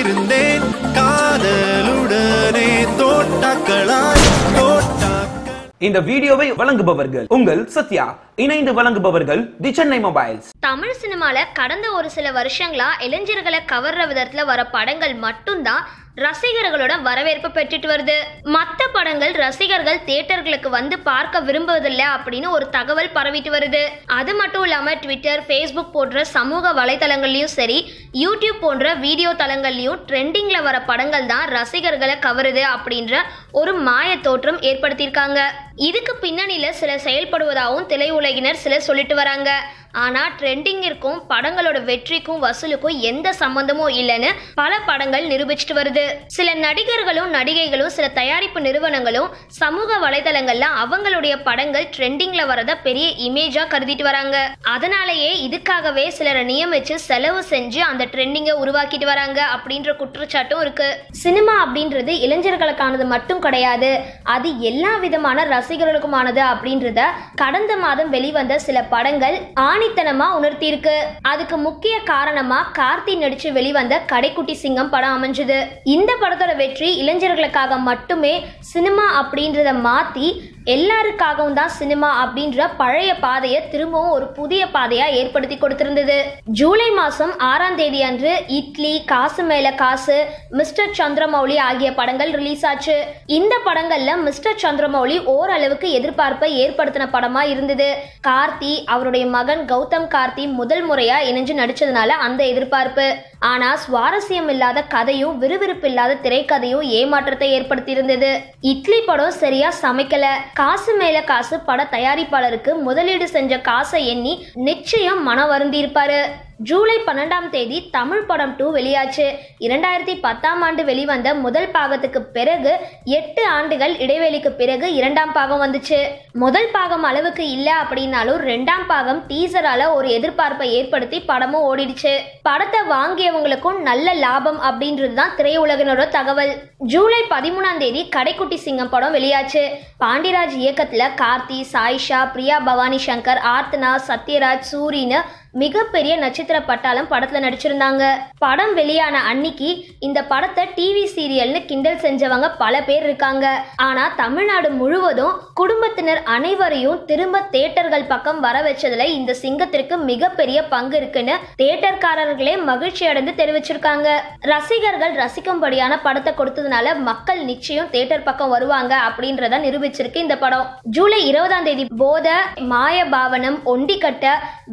இருந்தேன். காதலுடனே தோட்டாக்களாய் தோட்டாக்கள் இந்த வீடியோவை வழங்குபவர்கள் உங்கள் சத்யா. இணைந்து வழங்குபவர்கள் தி சென்னை மொபைல்ஸ். தமிழ் சினிமால கடந்த ஒரு சில வருஷங்களா இளைஞர்களை கவர்ற விதத்துல வர படங்கள் மட்டும்தான் ரசிகர்களோட வரவேற்பு பெற்றுட்டு வருது. மற்ற படங்கள் ரசிகர்கள் தியேட்டர்களுக்கு வந்து பார்க்க விரும்புவதில்லை அப்படின்னு ஒரு தகவல் பரவிட்டு வருது. அது மட்டும் இல்லாம ட்விட்டர் ஃபேஸ்புக் போன்ற சமூக வலைதளங்கள்லயும் சரி யூடியூப் போன்ற வீடியோ தளங்கள்லயும் ட்ரெண்டிங்ல வர படங்கள் தான் ரசிகர்களை கவருது அப்படின்ற ஒரு மாய தோற்றம் ஏற்படுத்தியிருக்காங்க. இதுக்கு பின்னணியில சில செயல்படுவதாகவும் திரையுலகினர் சிலர் சொல்லிட்டு வராங்க. ஆனால் ட்ரெண்டிங்கிற்கும் படங்களோட வெற்றிக்கும் வசூலுக்கும் எந்த சம்பந்தமும் இல்லைன்னு பல படங்கள் நிரூபிச்சிட்டு வருது. சில நடிகர்களும் நடிகைகளும் சில தயாரிப்பு நிறுவனங்களும் சமூக வலைதளங்கள்ல அவங்களுடைய படங்கள் ட்ரெண்டிங்ல வரத பெரிய இமேஜா கருதிட்டு வராங்க. அதனாலேயே இதுக்காகவே சிலரை நியமிச்சு செலவு செஞ்சு அந்த ட்ரெண்டிங்கை உருவாக்கிட்டு வராங்க அப்படின்ற குற்றச்சாட்டும் இருக்கு. சினிமா அப்படின்றது இளைஞர்களுக்கானது மட்டும் கிடையாது அது எல்லா விதமான ரசிகர்களுக்குமானது அப்படின்றத கடந்த மாதம் வெளிவந்த சில படங்கள் ஆணித்தனமா உணர்த்தியிருக்கு. அதுக்கு முக்கிய காரணமா கார்த்தி நடிச்சு வெளிவந்த கடைக்குட்டி சிங்கம் படம் அமைஞ்சது. இந்த படத்தோட வெற்றி இளைஞர்களுக்காக மட்டுமே சினிமா அப்படின்றத மாத்தி எல்லாருக்காகவும் தான் சினிமா அப்படின்ற பழைய பாதையை திரும்பவும் ஒரு புதிய பாதையா ஏற்படுத்தி கொடுத்திருந்தது. ஜூலை மாசம் ஆறாம் தேதி அன்று இட்லி காசு மேல காசு மிஸ்டர் சந்திரமௌலி ஆகிய படங்கள் ரிலீஸ் ஆச்சு. இந்த படங்கள்ல மிஸ்டர் சந்திரமௌலி ஓரளவுக்கு எதிர்பார்ப்பை ஏற்படுத்தின படமா இருந்தது. கார்த்தி அவருடைய மகன் கௌதம் கார்த்தி முதல் முறையா இணைஞ்சு நடிச்சதுனால அந்த எதிர்பார்ப்பு. ஆனா சுவாரஸ்யம் இல்லாத கதையும் விறுவிறுப்பு இல்லாத திரைக்கதையும் ஏமாற்றத்தை ஏற்படுத்தியிருந்தது. இட்லி படம் சரியா சமைக்கல. காசு மேல காசு பட தயாரிப்பாளருக்கு முதலீடு செஞ்ச காசை எண்ணி நிச்சயம் மன வருந்தி இருப்பாரு ஜூலை பன்னெண்டாம் தேதி தமிழ் படம் டூ வெளியாச்சு. இரண்டாயிரத்தி பத்தாம் ஆண்டு வெளிவந்த முதல் பாகத்துக்கு பிறகு எட்டு ஆண்டுகள் இடைவெளிக்கு பிறகு இரண்டாம் பாகம் வந்துச்சு. முதல் பாகம் அளவுக்கு இல்லை அப்படின்னாலும் ரெண்டாம் பாகம் டீசரால ஒரு எதிர்பார்ப்பை ஏற்படுத்தி படமும் ஓடிடுச்சு. படத்தை வாங்கியவங்களுக்கும் நல்ல லாபம் அப்படின்றது தான் திரையுலகினோட தகவல். ஜூலை பதிமூணாம் தேதி கடைக்குட்டி சிங்கம் படம் வெளியாச்சு. பாண்டியராஜ் இயக்கத்துல கார்த்தி சாயிஷா பிரியா பவானி சங்கர் ஆர்த்தனா சத்யராஜ் சூரின்னு மிகப்பெரிய நட்சத்திர பட்டாளம் படத்துல நடிச்சிருந்தாங்க. படம் வெளியான அன்னைக்கு இந்த படத்தை டிவி சீரியல்னு கிண்டல் செஞ்சவங்க பல பேர் இருக்காங்க. ஆனா தமிழ்நாடு முழுவதும் குடும்பத்தினர் அனைவரையும் திரும்ப தேட்டர்கள் பக்கம் வர வச்சதுல இந்த சிங்கத்திற்கு மிகப்பெரிய பங்கு இருக்குன்னு தேட்டர்காரர்களே மகிழ்ச்சி அடைந்து தெரிவிச்சிருக்காங்க. ரசிகர்கள் ரசிக்கும்படியான படத்தை கொடுத்ததுனால மக்கள் நிச்சயம் தேட்டர் பக்கம் வருவாங்க அப்படின்றத நிரூபிச்சிருக்கு இந்த படம். ஜூலை இருபதாம் தேதி போத மாயபாவனம் ஒண்டிக்கட்ட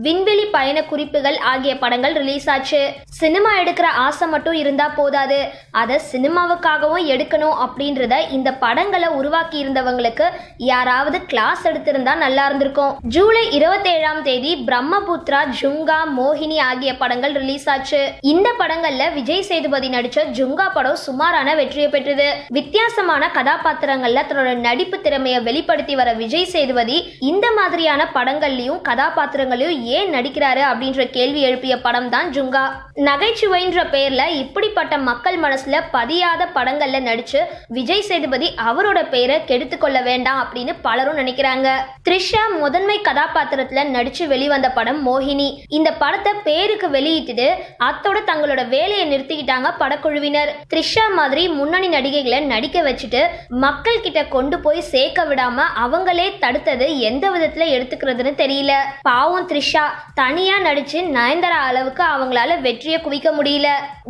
விண்வெளி பயண குறிப்புகள் ஆகிய படங்கள் ரிலீஸ் ஆச்சு. சினிமா எடுக்கிற ஆசை மட்டும் இருந்தா போதாது. அதை சினிமாவுக்காகவும் எடுக்கணும் அப்படின்றத இந்த படங்களை உருவாக்கி இருந்தவங்களுக்கு யாராவது கிளாஸ் எடுத்திருந்தா நல்லா இருந்திருக்கும். ஜூலை இருபத்தேழாம் தேதி பிரம்மபுத்ரா ஜுங்கா மோகினி ஆகிய படங்கள் ரிலீஸ் ஆச்சு. இந்த படங்கள்ல விஜய் சேதுபதி நடிச்ச ஜுங்கா படம் சுமாரான வெற்றியை பெற்றது. வித்தியாசமான கதாபாத்திரங்கள்ல தன்னோட நடிப்பு திறமையை வெளிப்படுத்தி வர விஜய் சேதுபதி இந்த மாதிரியான படங்கள்லயும் கதாபாத்திரங்களையும் ஏன் நடிக்கிறாரு அப்படின்ற கேள்வி எழுப்பிய படம் தான் ஜுங்கா. நகைச்சுவைன்ற பேர்ல இப்படிப்பட்ட மக்கள் மனசுல பதியாத படங்கள்ல நடிச்சு விஜய் சேதுபதி அவரோட பேரை கெடுத்து கொள்ள வேண்டாம் அப்படின்னு பலரும் நினைக்கிறாங்க. த்ரிஷா முதன்மை கதாபாத்திரத்துல நடிச்சு வெளிவந்த படம் மோகினி. இந்த படத்தை பேருக்கு வெளியிட்டுட்டு அத்தோட தங்களோட வேலையை நிறுத்திக்கிட்டாங்க படக்குழுவினர். த்ரிஷா மாதிரி முன்னணி நடிகைகளை நடிக்க வச்சுட்டு மக்கள் கிட்ட கொண்டு போய் சேர்க்க விடாம அவங்களே தடுத்தது எந்த விதத்துல எடுத்துக்கிறதுன்னு தெரியல. பாவம் த்ரிஷா தனி தனியா நடிச்சு நயன்தாரா அளவுக்கு அவங்களால வெற்றியை குவிக்க முடியல.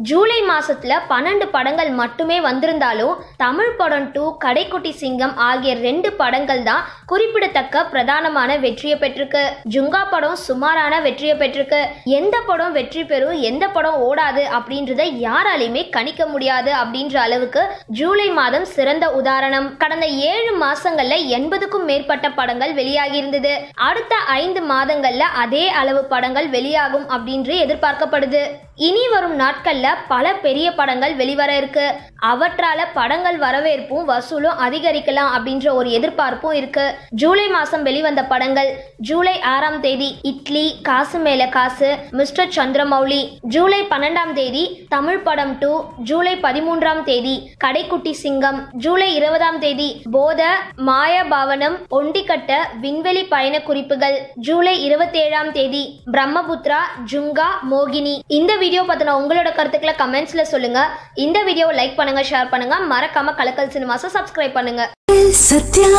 ஜூலை மாசத்துல பன்னெண்டு படங்கள் மட்டுமே வந்திருந்தாலும் தமிழ் படம் டூ கடைக்குட்டி சிங்கம் ஆகிய ரெண்டு படங்கள் தான் குறிப்பிடத்தக்க பிரதானமான வெற்றியை பெற்றிருக்கு. ஜுங்கா படம் சுமாரான வெற்றியை பெற்றிருக்கு. எந்த படம் வெற்றி பெறும் எந்த படம் ஓடாது அப்படின்றத யாராலையுமே கணிக்க முடியாது அப்படின்ற அளவுக்கு ஜூலை மாதம் சிறந்த உதாரணம். கடந்த ஏழு மாசங்கள்ல எண்பதுக்கும் மேற்பட்ட படங்கள் வெளியாகி இருந்தது. அடுத்த ஐந்து மாதங்கள்ல அதே அளவு படம் படங்கள் வெளியாகும் அப்படின்று எதிர்பார்க்கப்படுது. இனி வரும் நாட்கள்ல பல பெரிய படங்கள் வெளிவர இருக்கு. அவற்றால படங்கள் வரவேற்பும் வசூலும் அதிகரிக்கலாம் அப்படின்ற ஒரு எதிர்பார்ப்பும் இருக்கு. ஜூலை மாசம் வெளிவந்த படங்கள் ஜூலை ஆறாம் தேதி இட்லி காசு மேல காசு மிஸ்டர் சந்திரமௌலி ஜூலை பன்னெண்டாம் தேதி தமிழ் படம் டூ ஜூலை பதிமூன்றாம் தேதி கடைக்குட்டி சிங்கம் ஜூலை இருபதாம் தேதி போத மாயபாவனம் ஒண்டிக்கட்ட விண்வெளி பயண குறிப்புகள் ஜூலை இருபத்தேழாம் தேதி பிரம்மபுத்ரா ஜுங்கா மோகினி. இந்த வீடியோ பத்தின உங்களோட கருத்துக்களை கமெண்ட்ஸ்ல சொல்லுங்க. இந்த வீடியோவை லைக் பண்ணுங்க ஷேர் பண்ணுங்க. மறக்காம கலக்கல் சினிமாஸை சப்ஸ்கிரைப் பண்ணுங்க. சத்யா.